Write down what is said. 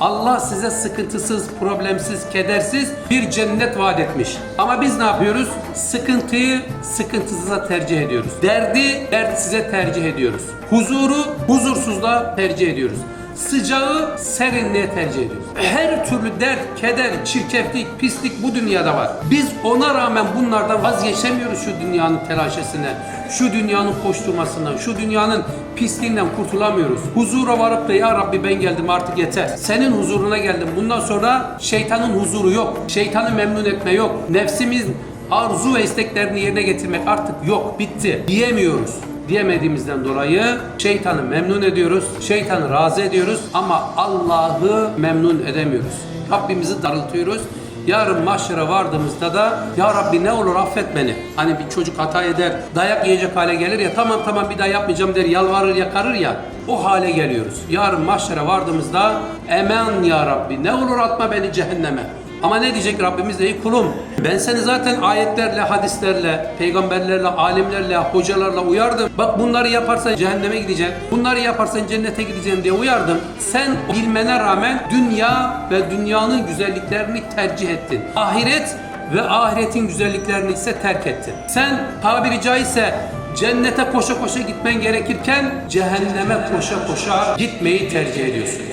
Allah size sıkıntısız, problemsiz, kedersiz bir cennet vaat etmiş. Ama biz ne yapıyoruz? Sıkıntıyı sıkıntısıza tercih ediyoruz. Derdi dertsize tercih ediyoruz. Huzuru huzursuzluğa tercih ediyoruz. Sıcağı serinliğe tercih ediyoruz. Her türlü dert, keder, çirkeflik, pislik bu dünyada var. Biz ona rağmen bunlardan vazgeçemiyoruz şu dünyanın telaşesine, şu dünyanın koşturmasından, şu dünyanın pisliğinden kurtulamıyoruz. Huzura varıp da ya Rabbi ben geldim artık yeter. Senin huzuruna geldim. Bundan sonra şeytanın huzuru yok. Şeytanı memnun etme yok. Nefsimiz arzu ve isteklerini yerine getirmek artık yok. Bitti. Diyemiyoruz diyemediğimizden dolayı şeytanı memnun ediyoruz, şeytanı razı ediyoruz ama Allah'ı memnun edemiyoruz. Rabbimizi darıltıyoruz. Yarın mahşere vardığımızda da ya Rabbi ne olur affet beni. Hani bir çocuk hata eder, dayak yiyecek hale gelir ya tamam tamam bir daha yapmayacağım der, yalvarır yakarır ya. O hale geliyoruz. Yarın mahşere vardığımızda emen ya Rabbi ne olur atma beni cehenneme. Ama ne diyecek Rabbimiz ey kulum ben seni zaten ayetlerle, hadislerle, peygamberlerle, alimlerle, hocalarla uyardım. Bak bunları yaparsan cehenneme gideceksin. Bunları yaparsan cennete gideceksin diye uyardım. Sen bilmene rağmen dünya ve dünyanın güzelliklerini tercih ettin. Ahiret ve ahiretin güzelliklerini ise terk ettin. Sen tabiri caizse cennete koşa koşa gitmen gerekirken cehenneme koşa koşa gitmeyi tercih ediyorsun.